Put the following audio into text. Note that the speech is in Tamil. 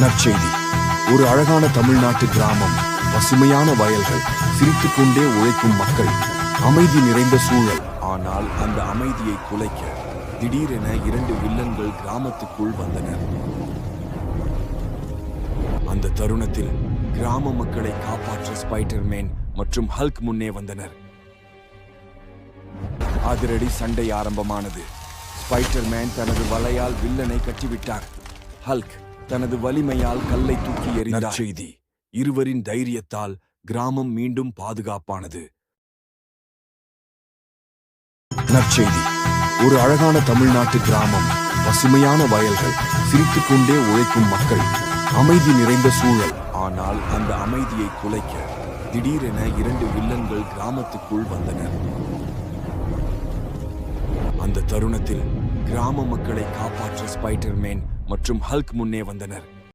நற்செய்தி. ஒரு அழகான தமிழ்நாட்டு கிராமம் பசுமையான வயல்கள் சிரித்துக் கொண்டே உழைக்கும் மக்கள் அமைதி நிறைந்த சூழல். ஆனால் அந்த அமைதியை குலைக்க திடீரென இரண்டு வில்லன்கள் கிராமத்துக்குள் வந்தனர். அந்த தருணத்தில் கிராம மக்களை காப்பாற்ற ஸ்பைடர்மேன் மற்றும் ஹல்க் முன்னே வந்தனர். அதிரடி சண்டை ஆரம்பமானது. ஸ்பைடர்மேன் தனது வலையால் வில்லனை கட்டிவிட்டார். ஹல்க் தனது வலிமையால் கல்லை தூக்கி எறிந்தார். செய்தி இருவரின் தைரியத்தால் கிராமம் மீண்டும் பாதுகாப்பானது. நற்செய்தி. ஒரு அழகான தமிழ்நாட்டு கிராமம். பசுமையான வயல்கள். சிரித்துக் கொண்டே உழைக்கும் மக்கள். அமைதி நிறைந்த சூழல். ஆனால் அந்த அமைதியை குலைக்க திடீரென இரண்டு வில்லன்கள் கிராமத்துக்குள் வந்தனர். அந்த தருணத்தில் கிராம மக்களை காப்பாற்ற ஸ்பைடர்மேன் மற்றும் ஹல்க் முன்னே வந்தனர்.